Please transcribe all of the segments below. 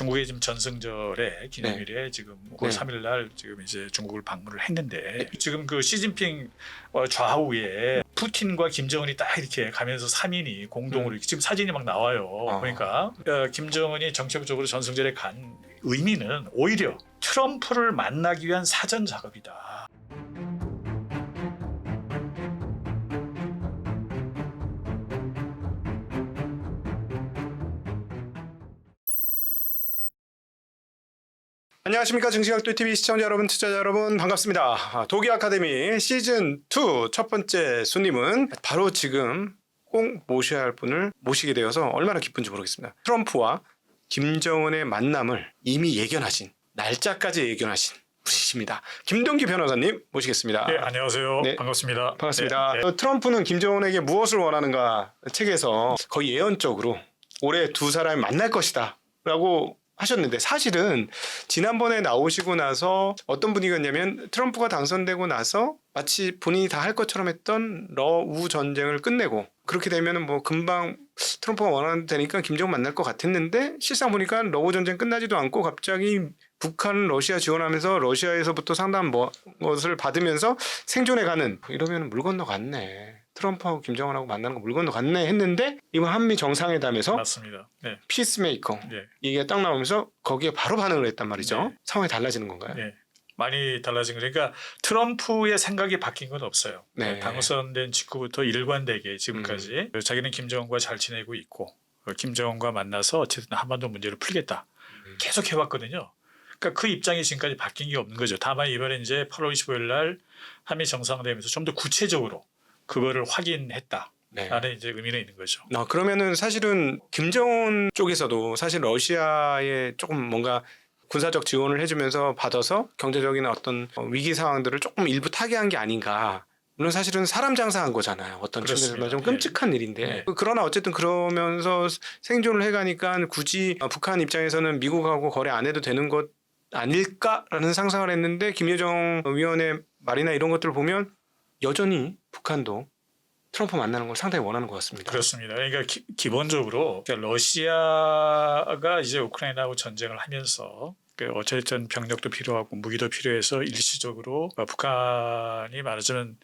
중국의 지금 전승절에 기념일에 지금 5월 네. 3일 날 지금 이제 중국을 방문을 했는데 지금 그 시진핑 어, 좌우에 푸틴과 김정은이 딱 이렇게 가면서 3인이 공동으로 이렇게 지금 사진이 막 나와요. 음. 아. 그러니까 어, 김정은이 정책적으로 전승절에 간 의미는 오히려 트럼프를 만나기 위한 사전 작업이다. 안녕하십니까 증시각도 TV 시청자 여러분, 투자자 여러분 반갑습니다. 아, 도기 아카데미 시즌 2 첫 번째 손님은 바로 지금 꼭 모셔야 할 분을 모시게 되어서 얼마나 기쁜지 모르겠습니다. 트럼프와 김정은의 만남을 이미 예견하신 날짜까지 예견하신 분이십니다. 김동기 변호사님 모시겠습니다. 네, 안녕하세요. 네. 반갑습니다. 반갑습니다. 네, 네. 어, 트럼프는 김정은에게 무엇을 원하는가 책에서 거의 예언적으로 올해 두 사람이 만날 것이다 라고 하셨는데 사실은 지난번에 나오시고 나서 어떤 분위기였냐면 트럼프가 당선되고 나서 마치 본인이 다 할 것처럼 했던 러우 전쟁을 끝내고 그렇게 되면은 뭐 금방 트럼프가 원하는 되니까 김정은 만날 것 같았는데 실상 보니까 러우 전쟁 끝나지도 않고 갑자기 북한 러시아 지원하면서 러시아에서부터 상당한 뭐, 것을 받으면서 생존해 가는 이러면 물 건너 갔네. 트럼프하고 김정은하고 만나는 거 물 건너 갔네 했는데 이번 한미 정상회담에서 맞습니다. 네. 피스메이커 네. 이게 딱 나오면서 거기에 바로 반응을 했단 말이죠. 네. 상황이 달라지는 건가요? 네. 많이 달라진 거 그러니까 트럼프의 생각이 바뀐 건 없어요. 네. 당선된 직후부터 일관되게 지금까지 음. 자기는 김정은과 잘 지내고 있고 어, 김정은과 만나서 어쨌든 한반도 문제를 풀겠다. 음. 계속 해왔거든요. 그러니까 그 입장이 지금까지 바뀐 게 없는 거죠. 다만 이번에 이제 8월 25일 날 한미 정상회담에서 좀 더 구체적으로 그거를 확인했다. 네. 라는 이제 의미는 있는 거죠. 아, 그러면은 사실은 김정은 쪽에서도 사실 러시아에 조금 뭔가 군사적 지원을 해주면서 받아서 경제적인 어떤 어, 위기 상황들을 조금 일부 타개한 게 아닌가. 물론 사실은 사람 장사한 거잖아요. 어떤 측면에서. 좀 끔찍한 일인데. 네. 그러나 어쨌든 그러면서 생존을 해가니까 굳이 어, 북한 입장에서는 미국하고 거래 안 해도 되는 것 아닐까라는 상상을 했는데 김여정 위원의 말이나 이런 것들을 보면 여전히 북한도 트럼프 만나는 걸 상당히 원하는 것 같습니다. 그렇습니다. 그러니까 기, 본적으로 러시아가 이제 우크라이나하고 전쟁을 하면서 그 어쨌든 병력도 필요하고 무기도 필요해서 일시적으로 북한이 말하자면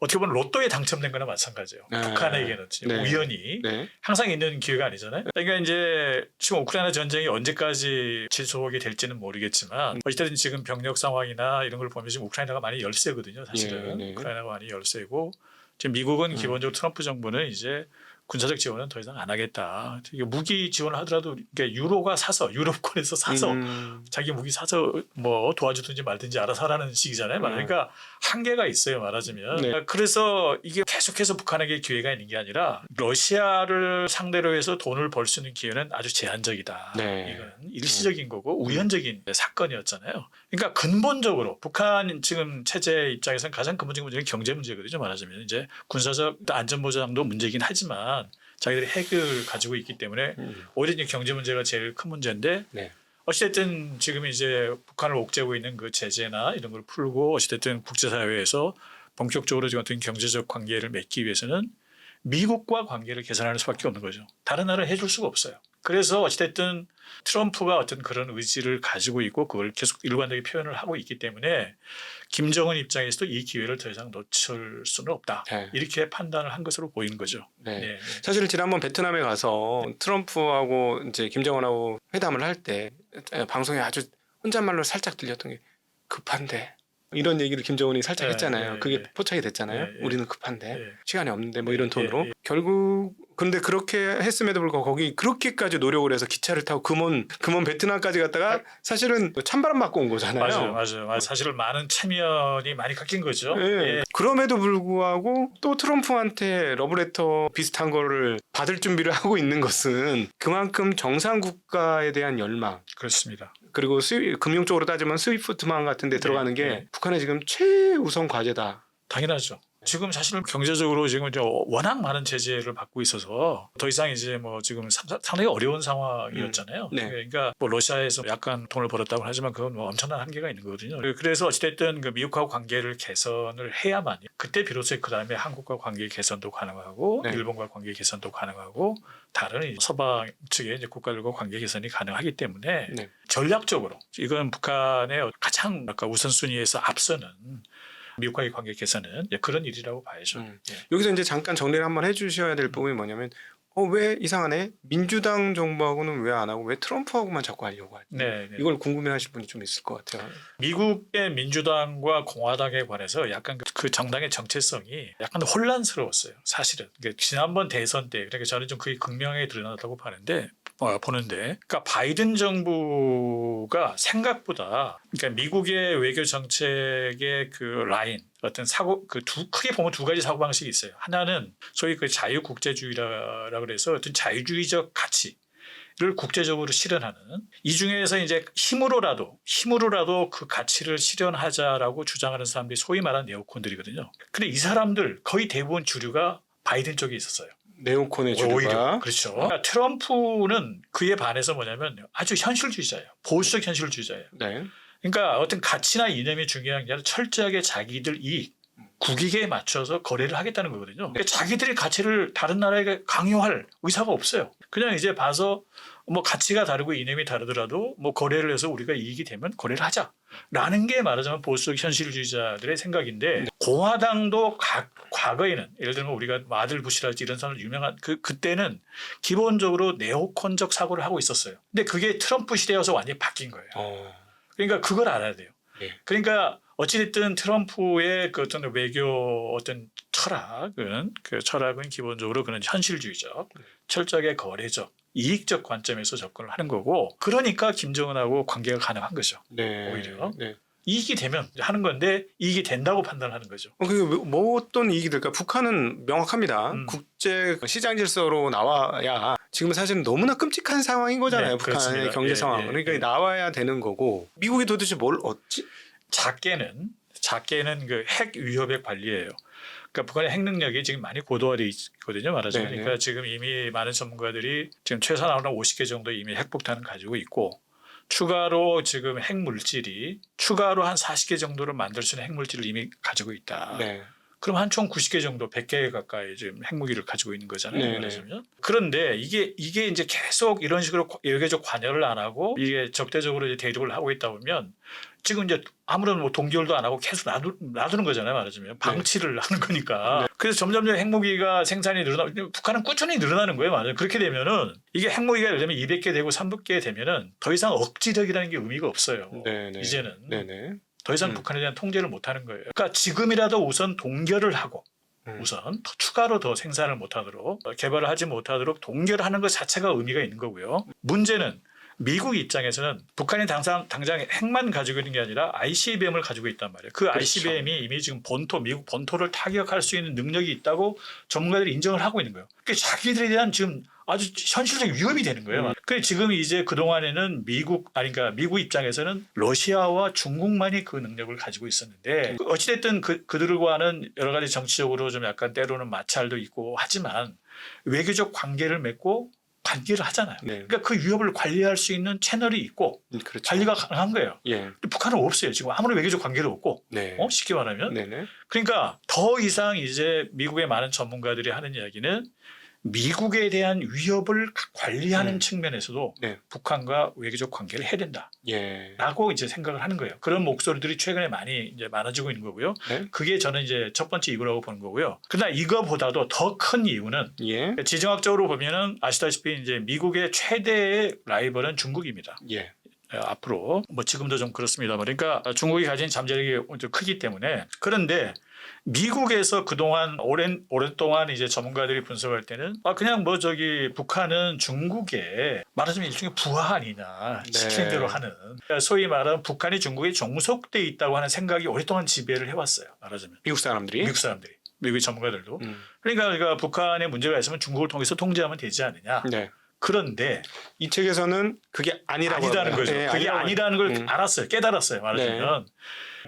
어떻게 보면 로또에 당첨된 거나 마찬가지예요. 네. 북한에게는 네. 우연히 네. 항상 있는 기회가 아니잖아요. 그러니까 이제 지금 우크라이나 전쟁이 언제까지 지속이 될지는 모르겠지만 어쨌든 지금 병력 상황이나 이런 걸 보면 지금 우크라이나가 많이 열세거든요. 사실은 네, 네. 우크라이나가 많이 열세고 지금 미국은 음. 기본적으로 트럼프 정부는 이제 군사적 지원은 더 이상 안 하겠다. 이게 무기 지원을 하더라도 그러니까 유로가 사서 유럽권에서 사서 음, 자기 무기 사서 뭐 도와주든지 말든지 알아서 하라는 식이잖아요. 말 음. 그러니까 한계가 있어요. 말하자면. 네. 그래서 이게 계속해서 북한에게 기회가 있는 게 아니라 러시아를 상대로 해서 돈을 벌 수 있는 기회는 아주 제한적이다. 네. 이건 일시적인 거고 우연적인 사건이었잖아요. 그러니까 근본적으로 북한 지금 체제 입장에서는 가장 근본적인 문제는 경제 문제거든요. 말하자면 이제 군사적 안전 보장도 문제긴 하지만 자기들이 핵을 가지고 있기 때문에 음. 오히려 이제 경제 문제가 제일 큰 문제인데 네. 어찌됐든 지금 이제 북한을 옥죄고 있는 그 제재나 이런 걸 풀고 어찌됐든 국제사회에서 본격적으로 지금 어떤 경제적 관계를 맺기 위해서는 미국과 관계를 개선하는 수밖에 없는 거죠. 다른 나라는 해줄 수가 없어요. 그래서 어찌됐든 트럼프가 어떤 그런 의지를 가지고 있고 그걸 계속 일관되게 표현을 하고 있기 때문에 김정은 입장에서도 이 기회를 더 이상 놓칠 수는 없다. 네. 이렇게 판단을 한 것으로 보이는 거죠. 네. 네. 사실 지난번 베트남에 가서 트럼프하고 이제 김정은하고 회담을 할 때 방송에 아주 혼잣말로 살짝 들렸던 게 급한데 이런 얘기를 김정은이 살짝 네, 했잖아요. 네, 그게 네. 포착이 됐잖아요. 네, 네. 우리는 급한데 네. 시간이 없는데 뭐 이런 네, 톤으로 네, 네. 결국 근데 그렇게 했음에도 불구하고 거기 그렇게까지 노력을 해서 기차를 타고 금원 금원 베트남까지 갔다가 사실은 찬바람 맞고 온 거잖아요. 맞아요, 맞아요, 맞아요. 사실은 많은 체면이 많이 깎인 거죠. 예. 예. 그럼에도 불구하고 또 트럼프한테 러브레터 비슷한 거를 받을 준비를 하고 있는 것은 그만큼 정상 국가에 대한 열망 그렇습니다. 그리고 스위, 금융적으로 따지면 스위프트만 같은 데 들어가는 게 네. 북한의 지금 최우선 과제다. 당연하죠. 지금 사실은 경제적으로 지금 이제 워낙 많은 제재를 받고 있어서 더 이상 이제 뭐 지금 상- 상당히 어려운 상황이었잖아요. 음. 네. 그러니까 뭐 러시아에서 약간 돈을 벌었다고 하지만 그건 뭐 엄청난 한계가 있는 거거든요. 그래서 어찌됐든 그 미국하고 관계를 개선을 해야만 그때 비로소 그 다음에 한국과 관계 개선도 가능하고 네. 일본과 관계 개선도 가능하고 다른 서방 측의 이제 국가들과 관계 개선이 가능하기 때문에 네. 전략적으로 이건 북한의 가장 아까 우선순위에서 앞서는 미국과의 관계 개선은 이제 그런 일이라고 봐야죠. 음. 예. 여기서 이제 잠깐 정리를 한번 해주셔야 될 부분이 뭐냐면 어 왜 이상하네 민주당 정부하고는 왜 안 하고 왜 트럼프하고만 자꾸 하려고 하지? 네, 네. 이걸 궁금해하실 분이 좀 있을 것 같아요. 미국의 민주당과 공화당에 관해서 약간 그- 그 정당의 정체성이 약간 혼란스러웠어요. 사실은 그러니까 지난번 대선 때 그러니까 저는 좀 그게 극명하게 드러났다고 보는데 어, 보는데 그러니까 바이든 정부가 생각보다 그러니까 미국의 외교 정책의 그 라인 어떤 사고 그 두 크게 보면 두 가지 사고 방식이 있어요. 하나는 소위 그 자유 국제주의라 그래서 어떤 자유주의적 가치 를 국제적으로 실현하는 이 중에서 이제 힘으로라도 힘으로라도 그 가치를 실현하자라고 주장하는 사람들이 소위 말하는 네오콘들이거든요. 근데 이 사람들 거의 대부분 주류가 바이든 쪽에 있었어요. 네오콘의 오히려 주류가 그렇죠. 그러니까 트럼프는 그에 반해서 뭐냐면 아주 현실주의자예요. 보수적 현실주의자예요. 네. 그러니까 어떤 가치나 이념이 중요한 게 아니라 철저하게 자기들 이익 국익에 맞춰서 거래를 하겠다는 거거든요. 그러니까 자기들의 가치를 다른 나라에게 강요할 의사가 없어요. 그냥 이제 봐서 뭐 가치가 다르고 이념이 다르더라도 뭐 거래를 해서 우리가 이익이 되면 거래를 하자라는 게 말하자면 보수적 현실주의자들의 생각인데 공화당도 가- 과거에는 예를 들면 우리가 뭐 아들 부시랄지 이런 사람 유명한 그 그때는 기본적으로 네오콘적 사고를 하고 있었어요. 근데 그게 트럼프 시대에 와서 완전히 바뀐 거예요. 어. 그러니까 그걸 알아야 돼요. 예. 그러니까 어찌됐든 트럼프의 그 어떤 외교 어떤 철학은 그 철학은 기본적으로 그는 현실주의적, 철저하게 거래적, 이익적 관점에서 접근을 하는 거고 그러니까 김정은하고 관계가 가능한 거죠. 네. 오히려. 네. 이익이 되면 하는 건데 이익이 된다고 판단하는 거죠. 어, 그게 뭐- 뭐 어떤 이익이 될까? 북한은 명확합니다. 음. 국제 시장 질서로 나와야 지금 사실은 너무나 끔찍한 상황인 거잖아요. 네, 북한의 그렇습니다. 경제 예, 상황. 예, 그러니까 예. 나와야 되는 거고 미국이 도대체 뭘 얻지? 작게는 작게는 그 핵 위협의 관리예요. 그러니까 북한의 핵 능력이 지금 많이 고도화돼 있거든요. 말하자면 네네. 그러니까 지금 이미 많은 전문가들이 지금 최소한으로 50개 정도 이미 핵폭탄을 가지고 있고 추가로 지금 핵 물질이 추가로 한 40개 정도를 만들 수 있는 핵 물질을 이미 가지고 있다. 네. 그럼 한 총 90개 정도 100개 가까이 지금 핵무기를 가지고 있는 거잖아요. 네네. 말하자면. 그런데 이게 이게 이제 계속 이런 식으로 외교적 관여를 안 하고 이게 적대적으로 대립을 하고 있다 보면 지금 이제 아무런 뭐 동결도 안 하고 계속 놔두, 놔두는 거잖아요. 말하자면 방치를 하는 거니까. 그래서 점점점 핵무기가 생산이 늘어나 북한은 꾸준히 늘어나는 거예요. 말하자면 그렇게 되면은 이게 핵무기가 예를 들면 200개 되고 300개 되면은 더 이상 억지력이라는 게 의미가 없어요. 네, 네. 이제는 네, 네. 더 이상 음. 북한에 대한 통제를 못 하는 거예요. 그러니까 지금이라도 우선 동결을 하고 음. 우선 더 추가로 더 생산을 못하도록 어, 개발을 하지 못하도록 동결하는 것 자체가 의미가 있는 거고요. 문제는 미국 입장에서는 북한이 당장, 당장 핵만 가지고 있는 게 아니라 ICBM을 가지고 있단 말이에요. 그 그렇죠. ICBM이 이미 지금 본토 미국 본토를 타격할 수 있는 능력이 있다고 전문가들이 인정을 하고 있는 거예요. 그러니까 자기들에 대한 지금 아주 현실적 위협이 되는 거예요. 음. 그 지금 이제 그 동안에는 미국 아니 그러니까 미국 입장에서는 러시아와 중국만이 그 능력을 가지고 있었는데 그 어찌됐든 그 그들과는 여러 가지 정치적으로 좀 약간 때로는 마찰도 있고 하지만 외교적 관계를 맺고 관계를 하잖아요. 네. 그러니까 그 위협을 관리할 수 있는 채널이 있고 음, 그렇죠. 관리가 가능한 거예요. 예. 북한은 없어요. 지금 아무런 외교적 관계도 없고 네. 어? 쉽게 말하면 네, 네. 그러니까 더 이상 이제 미국의 많은 전문가들이 하는 이야기는 미국에 대한 위협을 관리하는 음. 측면에서도 네. 북한과 외교적 관계를 해야 된다라고 예. 이제 생각을 하는 거예요. 그런 목소리들이 최근에 많이 이제 많아지고 있는 거고요. 네. 그게 저는 이제 첫 번째 이유라고 보는 거고요. 그러나 이거보다도 더 큰 이유는 예. 지정학적으로 보면은 아시다시피 이제 미국의 최대의 라이벌은 중국입니다. 예. 어, 앞으로 뭐 지금도 좀 그렇습니다만 그러니까 중국이 가진 잠재력이 좀 크기 때문에 그런데 미국에서 그동안 오랜 오랫동안 이제 전문가들이 분석할 때는 아 그냥 뭐 저기 북한은 중국의 말하자면 일종의 부하 아니냐 네. 시키는 대로 하는 그러니까 소위 말하는 북한이 중국에 종속돼 있다고 하는 생각이 오랫동안 지배를 해왔어요 말하자면 미국 사람들이 미국 사람들이 미국의 전문가들도 음. 그러니까, 그러니까 북한에 문제가 있으면 중국을 통해서 통제하면 되지 않느냐 네. 그런데 이 책에서는 그게 아니라고 아니라는. 거죠. 예, 그게 아니라고 아니라는 걸 음. 알았어요. 깨달았어요. 말하자면.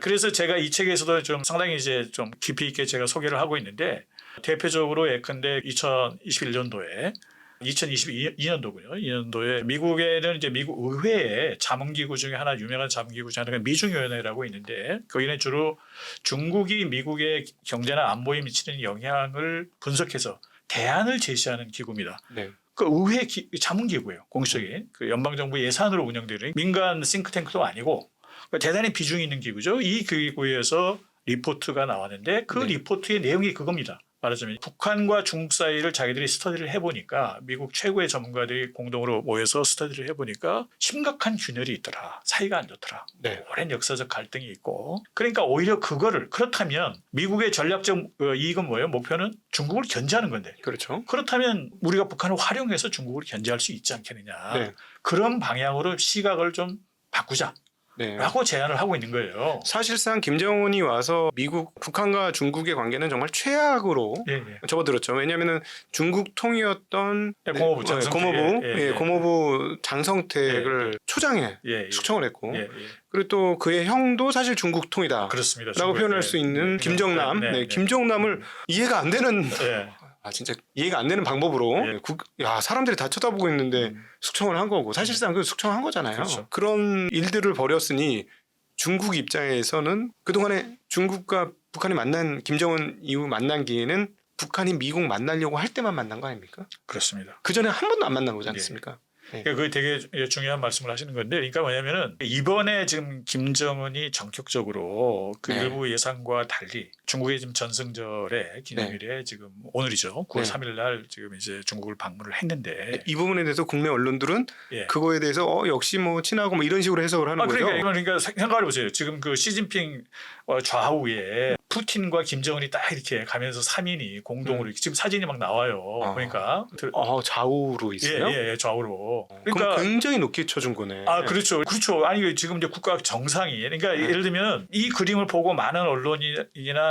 그래서 제가 이 책에서도 좀 상당히 이제 좀 깊이 있게 제가 소개를 하고 있는데 대표적으로 예컨대 2021년도에 2022년도군요. 2년도에 미국에는 이제 미국 의회에 자문기구 중에 하나 유명한 자문기구 중에 하나가 미중위원회라고 있는데 거기는 주로 중국이 미국의 경제나 안보에 미치는 영향을 분석해서 대안을 제시하는 기구입니다. 네. 그 의회 기, 자문기구예요. 공식적인 그 연방정부 예산으로 운영되는 민간 싱크탱크도 아니고 그러니까 대단히 비중이 있는 기구죠. 이 기구에서 리포트가 나왔는데 그 네. 리포트의 내용이 그겁니다. 말하자면 북한과 중국 사이를 자기들이 스터디를 해보니까 미국 최고의 전문가들이 공동으로 모여서 스터디를 해보니까 심각한 균열이 있더라. 사이가 안 좋더라. 네. 오랜 역사적 갈등이 있고 그러니까 오히려 그거를 그렇다면 미국의 전략적 어, 이익은 뭐예요? 목표는 중국을 견제하는 건데 그렇죠. 그렇다면 우리가 북한을 활용해서 중국을 견제할 수 있지 않겠느냐. 네. 그런 방향으로 시각을 좀 바꾸자 라고 네. 제안을 하고 있는 거예요. 사실상 김정은이 와서 미국, 북한과 중국의 관계는 정말 최악으로 예, 예. 접어들었죠. 왜냐하면 중국 통이었던 예, 고모부 네, 장성태. 고모부, 예, 예, 예, 예. 고모부 장성택을 초장에 예, 예. 숙청을 했고 예, 예. 그리고 또 그의 형도 사실 중국 통이다. 그렇습니다. 라고 중국에- 표현할 네, 수 있는 네, 김정남, 네, 네, 네, 김정남을 이해가 안 되는 예. 아 진짜 이해가 안 되는 방법으로 예. 국, 야 사람들이 다 쳐다보고 있는데 음. 숙청을 한 거고 사실상 그 숙청한 거잖아요. 그렇죠. 그런 일들을 벌였으니 중국 입장에서는 그동안에 중국과 북한이 만난 김정은 이후 만난 기회는 북한이 미국 만나려고 할 때만 만난 거 아닙니까? 그렇습니다. 그 전에 한 번도 안 만난 거지 예. 않습니까? 그러니까 그게 되게 중요한 말씀을 하시는 건데, 그러니까 뭐냐면은 이번에 지금 김정은이 전격적으로 그 네. 일부 예상과 달리 중국의 지금 전승절의 기념일에 지금 오늘이죠. 9월 네. 3일 날 지금 이제 중국을 방문을 했는데, 이 부분에 대해서 국내 언론들은 예. 그거에 대해서 어 역시 뭐 친하고 뭐 이런 식으로 해석을 하는 아, 거죠. 그러니까 이건 그러니까 생각해 보세요. 지금 그 시진핑 어, 좌우에 푸틴과 김정은이 딱 이렇게 가면서 3인이 공동으로 이렇게 지금 사진이 막 나와요. 음. 아. 그러니까 들- 어 좌우로 예, 있어요. 예, 예, 좌우로. 그럼 그러니까 굉장히 높게 쳐준 거네. 아 그렇죠, 그렇죠. 아니 지금 이제 국가 정상이 그러니까 네. 예를 들면 이 그림을 보고 많은 언론이나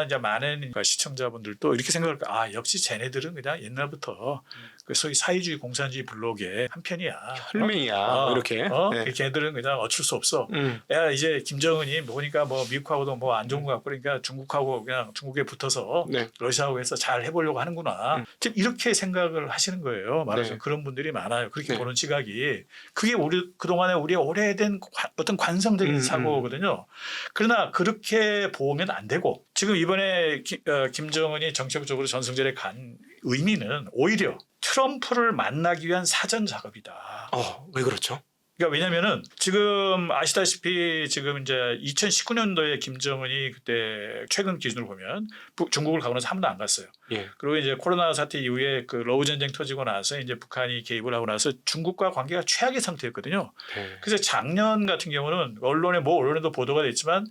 이제 많은 시청자분들도 이렇게 생각할 거야. 아 역시 쟤네들은 그냥 옛날부터 그 소위 사회주의 공산주의 블록의 한 편이야. 혈맹이야 어? 뭐 이렇게. 어? 네. 걔들은 그냥 어쩔 수 없어. 음. 야 이제 김정은이 보니까 뭐 미국하고도 뭐 안 좋은 것 같고 그러니까 중국하고 그냥 중국에 붙어서 네. 러시아하고 해서 잘 해보려고 하는구나. 음. 지금 이렇게 생각을 하시는 거예요. 말하자면 네. 그런 분들이 많아요. 그렇게 네. 보는 시각이 그게 우리 그동안에 우리의 오래된 관- 어떤 관성적인 음, 사고거든요. 그러나 그렇게 보면 안 되고 지금 이번에 기- 어, 김정은이 정책적으로 전승절에 간 의미는 오히려 트럼프를 만나기 위한 사전 작업이다. 어, 왜 그렇죠? 그러니까 왜냐면은 지금 아시다시피 지금 이제 2019년도에 김정은이 그때 최근 기준으로 보면 북- 중국을 가고 나서 한 번도 안 갔어요. 예. 그리고 이제 코로나 사태 이후에 그 러우 전쟁 터지고 나서 이제 북한이 개입을 하고 나서 중국과 관계가 최악의 상태였거든요. 네. 그래서 작년 같은 경우는 언론에 뭐 언론에도 보도가 됐지만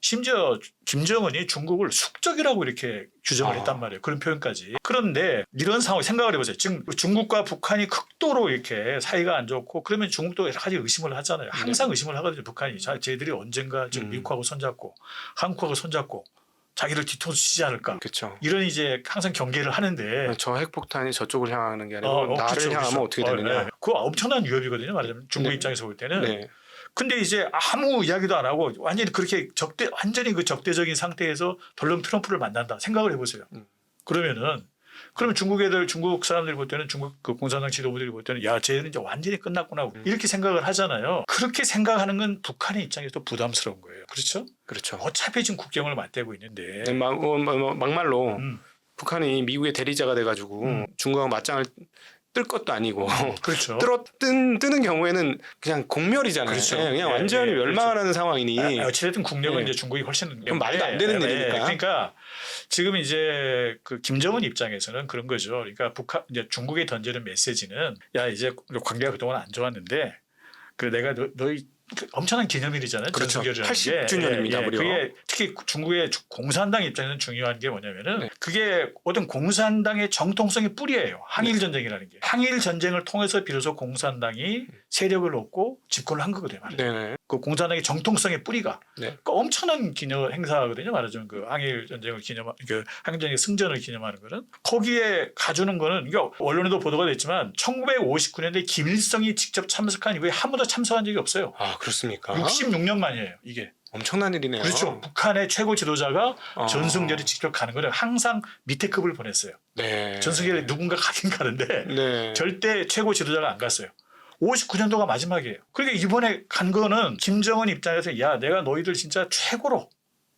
심지어 김정은이 중국을 숙적이라고 이렇게 규정을 아. 했단 말이에요. 그런 표현까지. 그런데 이런 상황 생각을 해보세요. 지금 중국과 북한이 극도로 이렇게 사이가 안 좋고 그러면 중국도 여러 가지 의심을 하잖아요. 항상 의심을 하거든요. 북한이. 자, 쟤들이 언젠가 지금 음. 미국하고 손잡고 한국하고 손잡고 자기를 뒤통수 치지 않을까. 그렇죠. 이런 이제 항상 경계를 하는데 저 핵폭탄이 저쪽을 향하는 게 아니고 어, 어, 나를 그렇죠, 향하면 그렇죠. 어떻게 어, 되느냐. 네. 그거 엄청난 위협이거든요. 말하자면 중국 네. 입장에서 볼 때는. 네. 근데 이제 아무 이야기도 안 하고 완전히 그렇게 적대 완전히 그 적대적인 상태에서 덜렁 트럼프를 만난다 생각을 해보세요. 음. 그러면은 그러면 중국 애들 중국 사람들이 볼 때는 중국 그 공산당 지도부들이 볼 때는 야 쟤는 이제 완전히 끝났구나 음. 이렇게 생각을 하잖아요. 그렇게 생각하는 건 북한의 입장에서 부담스러운 거예요. 그렇죠? 그렇죠. 어차피 지금 국경을 맞대고 있는데. 네, 막, 어, 뭐, 뭐, 막말로 음, 북한이 미국의 대리자가 돼가지고 음. 중국하고 맞짱을 뜰 것도 아니고 그렇죠. 뜨러 뜬, 뜨는 경우에는 그냥 공멸이잖아요. 그렇죠. 예, 그냥 예, 완전히 예, 멸망하는 상황이니 아, 어찌됐든 국력은 예. 이제 중국이 훨씬 그럼 말도 안 되는 예, 예. 일이니까. 그러니까 지금 이제 그 김정은 입장에서는 그런 거죠. 그러니까 북한 이제 중국에 던지는 메시지는 야 이제 관계가 그동안 안 좋았는데 그 내가 너, 너희 그 엄청난 기념일이잖아요. 그렇죠. 전승절이라는 게. 80 주년입니다, 무려. 그게 특히 중국의 주- 공산당 입장에서는 중요한 게 뭐냐면은 네. 그게 어떤 공산당의 정통성의 뿌리예요. 항일 전쟁이라는 게. 항일 전쟁을 통해서 비로소 공산당이 세력을 얻고 집권을 한 거거든요. 네네. 그 공산당의 정통성의 뿌리가 네. 그 엄청난 기념 행사거든요. 말하자면 그 항일 전쟁을 기념, 그 항전의 승전을 기념하는 거는 거기에 가주는 거는 이게 언론에도 보도가 됐지만 1959년에 김일성이 직접 참석한 이후에 한 번도 참석한 적이 없어요. 아 그렇습니까? 66년 만이에요. 이게 엄청난 일이네요. 그렇죠. 북한의 최고 지도자가 어. 전승절에 직접 가는 거는 항상 밑에 급을 보냈어요. 네. 전승절에 누군가 가긴 가는데 네. 절대 최고 지도자가 안 갔어요. 59년도가 마지막이에요. 그러니까 이번에 간 거는 김정은 입장에서 야 내가 너희들 진짜 최고로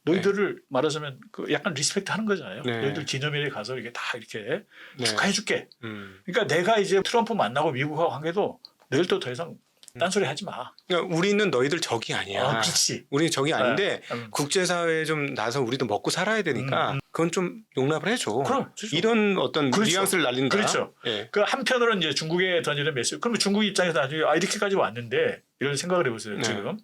너희들을 말하자면 그 약간 리스펙트 하는 거잖아요. 네. 너희들 기념일에 가서 이렇게 다 이렇게 네. 축하해 줄게. 음. 그러니까 내가 이제 트럼프 만나고 미국하고 관계도 너희들도 더 이상 딴소리 하지 마. 그러니까 우리는 너희들 적이 아니야. 아, 그렇지. 우리 적이 아닌데 음. 국제사회에 좀 나서 우리도 먹고 살아야 되니까 음, 그건 좀 용납을 해줘. 그럼, 이런 어떤 그렇죠. 뉘앙스를 날린다. 그렇죠. 예. 그 한편으로는 이제 중국에 던지는 메시지. 그러면 중국 입장에서 나중에 아 이렇게까지 왔는데 이런 생각을 해보세요 네. 지금.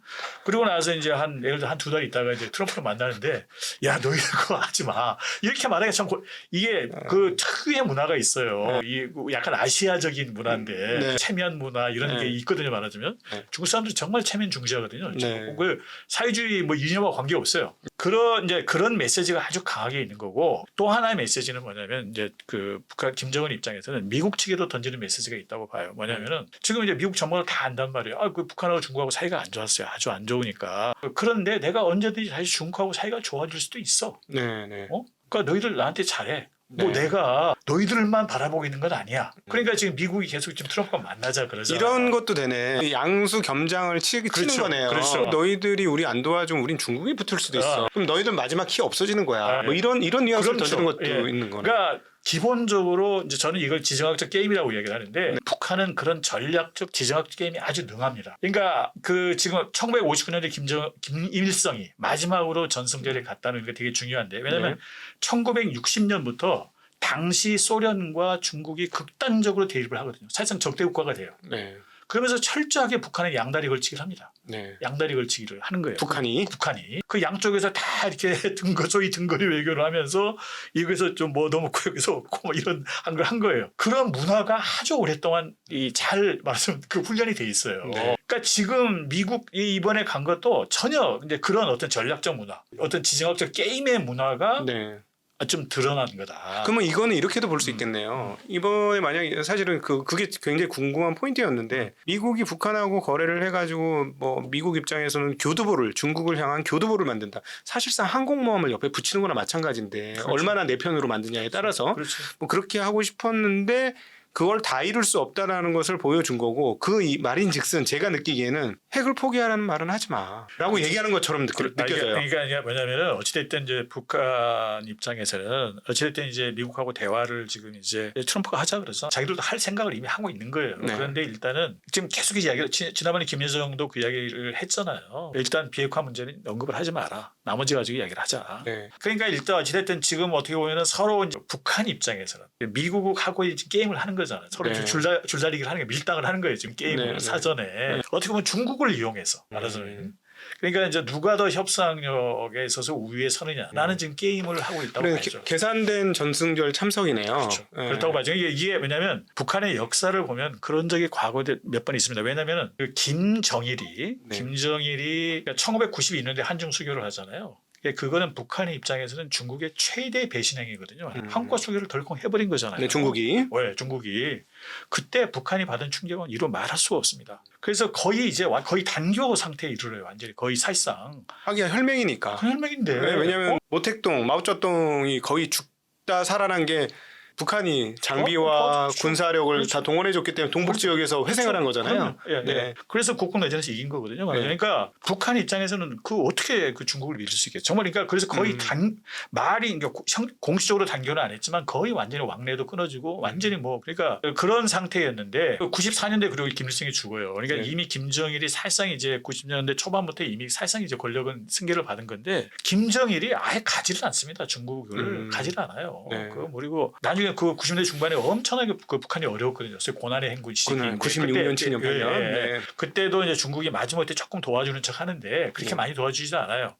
그리고 나서 이제 한 예를 들어 한 두 달 있다가 이제 트럼프를 만나는데 야 너희들 그거 하지 마 이렇게 말하기 참 고- 이게 그 특유의 문화가 있어요. 이 약간 아시아적인 문화인데 네. 체면 문화 이런 네. 게 있거든요. 말하자면 네. 중국 사람들 이 정말 체면 중시하거든요. 네. 그 사회주의 뭐 이념과 관계 없어요. 그런 이제 그런 메시지가 아주 강하게 있는 거고 또 하나의 메시지는 뭐냐면 이제 그 북한 김정은 입장에서는 미국 측에도 던지는 메시지가 있다고 봐요. 뭐냐면은 지금 이제 미국 정보를 다 안단 말이에요. 아, 그 북한하고 중국하고 사이가 안 좋았어요. 아주 안 좋으니까. 그런데 내가 언제든지 다시 중국하고 사이가 좋아질 수도 있어. 네, 네. 어? 그러니까 너희들 나한테 잘해. 뭐 네. 내가 너희들만 바라보고 있는 건 아니야. 그러니까 지금 미국이 계속 지금 트럼프가 만나자 그러잖아. 이런 것도 되네. 양수 겸장을 치, 치는 그렇죠. 거네요. 그렇죠. 너희들이 우리 안 도와주면 우린 중국이 붙을 수도 있어. 아. 그럼 너희들 마지막 키 없어지는 거야. 아, 뭐 예. 이런 이런 뉘앙스를 그렇죠. 던지는 것도 예. 있는 거네. 그러니까 기본적으로 이제 저는 이걸 지정학적 게임이라고 이야기를 하는데 네. 북한은 그런 전략적 지정학적 게임이 아주 능합니다. 그러니까 그 지금 1959년에 김정 김일성이 마지막으로 전승절에 갔다는 게 되게 중요한데 왜냐하면 네. 1960년부터 당시 소련과 중국이 극단적으로 대립을 하거든요. 사실상 적대 국가가 돼요. 네, 그러면서 철저하게 북한은 양다리 걸치기를 합니다. 네. 양다리 걸치기를 하는 거예요. 북한이 북한이 그 양쪽에서 다 이렇게 등거 소위 등거리 외교를 하면서 여기서 좀뭐 넣어놓고 여기서 없고 뭐 이런 한 걸 한 거예요. 그런 문화가 아주 오랫동안 이 잘 말하면 그 훈련이 돼 있어요. 네. 그러니까 지금 미국이 이번에 간 것도 전혀 이제 그런 어떤 전략적 문화, 어떤 지정학적 게임의 문화가 네. 좀 드러난 거다. 그러면 이거는 이렇게도 볼수 음. 있겠네요. 이번에 만약에 사실은 그 그게 굉장히 궁금한 포인트였는데 미국이 북한하고 거래를 해가지고 뭐 미국 입장에서는 교두보를 중국을 향한 교두보를 만든다. 사실상 항공모함을 옆에 붙이는 거나 마찬가지인데 그렇죠. 얼마나 내 편으로 만드냐에 따라서 그렇죠. 뭐 그렇게 하고 싶었는데 그걸 다 이룰 수 없다라는 것을 보여준 거고 그이 말인즉슨 제가 느끼기에는 핵을 포기하라는 말은 하지 마라고 얘기하는 것처럼 느껴, 그러니까, 느껴져요. 그러니까 뭐냐면은 어찌됐든 이제 북한 입장에서는 어찌됐든 이제 미국하고 대화를 지금 이제 트럼프가 하자 그래서 자기들도 할 생각을 이미 하고 있는 거예요. 네. 그런데 일단은 지금 계속 이야기를 지- 지난번에 김여정도 그 이야기를 했잖아요. 일단 비핵화 문제는 언급을 하지 마라. 나머지 가지고 이야기를 하자. 네. 그러니까 일단 어찌됐든 지금 어떻게 보면은 서로 이제 북한 입장에서는 미국하고 이제 게임을 하는 거 잖아요. 서로 네. 줄다, 줄다리기를 하는 게 밀당을 하는 거예요. 지금 게임을 네, 네. 사전에 어떻게 보면 중국을 이용해서 말하자면 음. 그러니까 이제 누가 더 협상력에 있어서 우위에 서느냐. 나는 지금 게임을 하고 있다고 그래 봐야죠. 계산된 전승절 참석이네요. 그렇죠. 예. 그렇다고 봐야죠. 이게, 이게 왜냐하면 북한의 역사를 보면 그런 적이 과거에 몇 번 있습니다. 왜냐하면 그 김정일이 네. 김정일이 그러니까 1992년에 한중 수교를 하잖아요. 그러니까 그거는 북한의 입장에서는 중국의 최대 배신행위거든요. 음. 한국과 수교를 덜컹 해버린 거잖아요. 네, 중국이 왜 중국이 그때 북한이 받은 충격은 이루 말할 수가 없습니다. 그래서 거의 이제 와- 거의 단교 상태에 이르러요. 완전히 거의 사실상 하기가 혈맹이니까. 그 혈맹인데. 네, 왜냐하면 어? 모택동, 마오쩌둥이 거의 죽다 살아난 게 북한이 장비와 어, 어, 그렇죠. 군사력을 그렇죠. 다 동원해줬기 때문에 동북 지역에서 회생을 한 거잖아요. 예, 예. 네. 그래서 국군 내전에서 이긴 거거든요. 네. 그러니까 북한 입장에서는 그 어떻게 그 중국을 믿을 수 있겠어요. 정말 그러니까 그래서 거의 음. 단 말이 그러니까 공식적으로 단결은 안 했지만 거의 완전히 왕래도 끊어지고 완전히 뭐 그러니까 그런 상태였는데 94년대 그리고 김일성이 죽어요. 그러니까 네. 이미 김정일이 살상 이제 90년대 초반부터 이미 살상 이제 권력은 승계를 받은 건데 김정일이 아예 가지를 않습니다. 중국을 음. 가지를 않아요. 네. 그 그리고 나중에 그 90년대 중반에 엄청나게 그 북한이 어려웠거든요. 소위 고난의 행군 시기. 그날 96년, 7년, 8년. 네. 그때도 이제 중국이 마지막에 조금 도와주는 척 하는데 그렇게 네. 많이 도와주지도 않아요.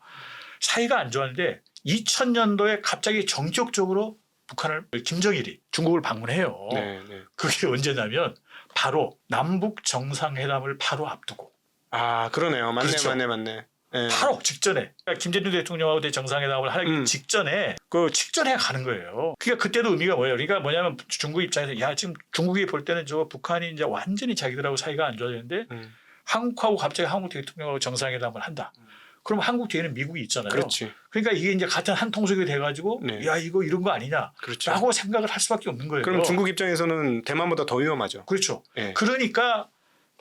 사이가 안 좋았는데 2000년도에 갑자기 정격적으로 북한을 김정일이 중국을 방문해요. 네, 네. 그게 언제냐면 바로 남북 정상회담을 바로 앞두고 아 그러네요. 맞네, 그렇죠. 맞네, 맞네. 예. 바로 직전에 그러니까 김대중 대통령하고 대 정상회담을 하기 음. 직전에 그 직전에 가는 거예요. 그러니까 그때도 의미가 뭐예요? 그러니까 뭐냐면 중국 입장에서 야 지금 중국이 볼 때는 저 북한이 이제 완전히 자기들하고 사이가 안 좋아지는데 음, 한국하고 갑자기 한국 대통령하고 정상회담을 한다. 그럼 한국 뒤에는 미국이 있잖아요. 그렇지. 그러니까 이게 이제 같은 한 통속이 돼가지고 네. 야 이거 이런 거 아니냐라고 그렇죠. 생각을 할 수밖에 없는 거예요. 그럼 중국 입장에서는 대만보다 더 위험하죠. 그렇죠. 예. 그러니까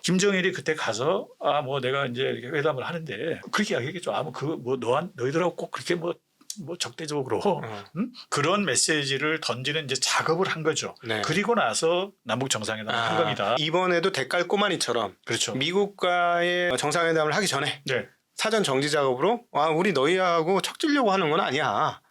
김정일이 그때 가서 아 뭐 내가 이제 이렇게 회담을 하는데 그렇게 이야기했죠. 아뭐 그 뭐 너한 너희들하고 꼭 그렇게 뭐뭐 적대적으로 어, 음? 그런 메시지를 던지는 이제 작업을 한 거죠. 네. 그리고 나서 남북 정상회담을 한 아, 겁니다. 이번에도 대깔 꼬마니처럼 그렇죠. 미국과의 정상회담을 하기 전에 네. 사전 정지 작업으로 아 우리 너희하고 척지려고 하는 건 아니야.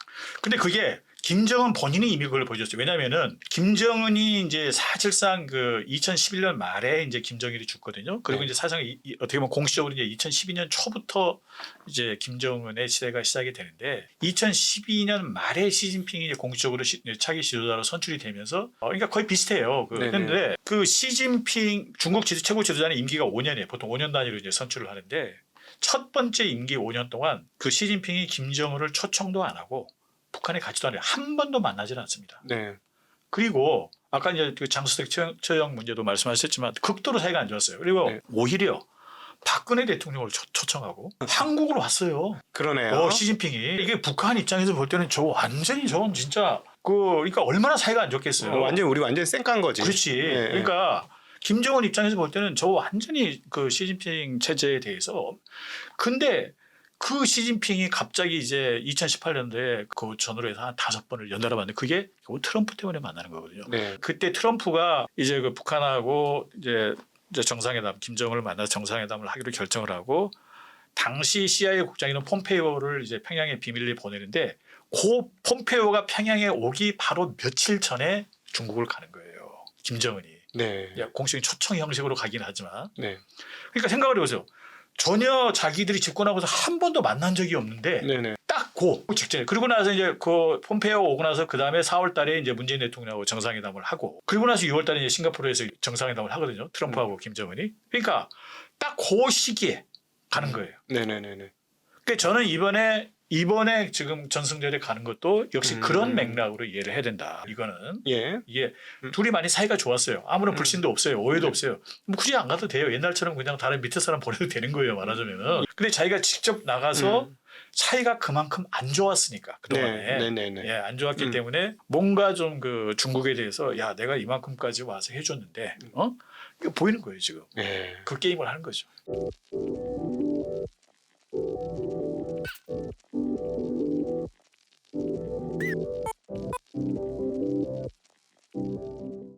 근데 그게 김정은 본인이 이미 그걸 보여줬어요. 왜냐면은 김정은이 이제 사실상 그 2011년 말에 이제 김정일이 죽거든요. 그리고 네. 이제 사실상 이- 이- 어떻게 보면 공식적으로 이제 2012년 초부터 이제 김정은의 시대가 시작이 되는데 2012년 말에 시진핑이 이제 공식적으로 시- 차기 지도자로 선출이 되면서 어, 그러니까 거의 비슷해요. 그. 근데 그 시진핑 중국 지도 최고 지도자는 임기가 5년이에요. 보통 5년 단위로 이제 선출을 하는데 첫 번째 임기 5년 동안 그 시진핑이 김정은을 초청도 안 하고 북한에 가지도 않아요. 한 번도 만나지는 않습니다. 네. 그리고 아까 이제 그 장수택 처형, 처형 문제도 말씀하셨지만 극도로 사이가 안 좋았어요. 그리고 네. 오히려 박근혜 대통령을 초, 초청하고 한국으로 왔어요. 그러네요. 어, 시진핑이 이게 북한 입장에서 볼 때는 저 완전히 저건 진짜 그 그러니까 얼마나 사이가 안 좋겠어요. 어, 완전 우리 완전 쌩깐 거지. 그렇지. 예, 예. 그러니까 김정은 입장에서 볼 때는 저 완전히 그 시진핑 체제에 대해서 근데 그 시진핑이 갑자기 이제 2018년도에 그 전후로 해서 한 다섯 번을 연달아 만났는데 그게 트럼프 때문에 만나는 거거든요. 네. 그때 트럼프가 이제 그 북한하고 이제 정상회담 김정은을 만나서 정상회담을 하기로 결정을 하고 당시 CIA 국장이던 폼페이오를 이제 평양에 비밀리에 보내는데 그 폼페이오가 평양에 오기 바로 며칠 전에 중국을 가는 거예요. 김정은이 네. 야, 공식적인 초청 형식으로 가긴 하지만 네. 그러니까 생각을 해보세요. 전혀 자기들이 집권하고서 한 번도 만난 적이 없는데 네. 네. 딱고 직전에 그리고 나서 이제 그 폼페이오 오고 나서 그 다음에 4월달에 이제 문재인 대통령하고 정상회담을 하고 그리고 나서 6월달에 이제 싱가포르에서 정상회담을 하거든요. 트럼프하고 김정은이 그러니까 딱 그 시기에 가는 거예요. 네. 네. 네. 네. 그러니까 저는 이번에 이번에 지금 전승절에 가는 것도 역시 음. 그런 맥락으로 이해를 해야 된다. 이거는 예. 이게 음. 둘이 많이 사이가 좋았어요. 아무런 음. 불신도 없어요. 오해도 네. 없어요. 뭐 굳이 안 가도 돼요. 옛날처럼 그냥 다른 밑에 사람 보내도 되는 거예요. 말하자면은. 근데 자기가 직접 나가서 음. 사이가 그만큼 안 좋았으니까 그동안에. 네. 네. 네. 네. 예, 안 좋았기 음. 때문에 뭔가 좀 그 중국에 대해서 야 내가 이만큼까지 와서 해줬는데 어 이거 보이는 거예요 지금 네. 그 게임을 하는 거죠. you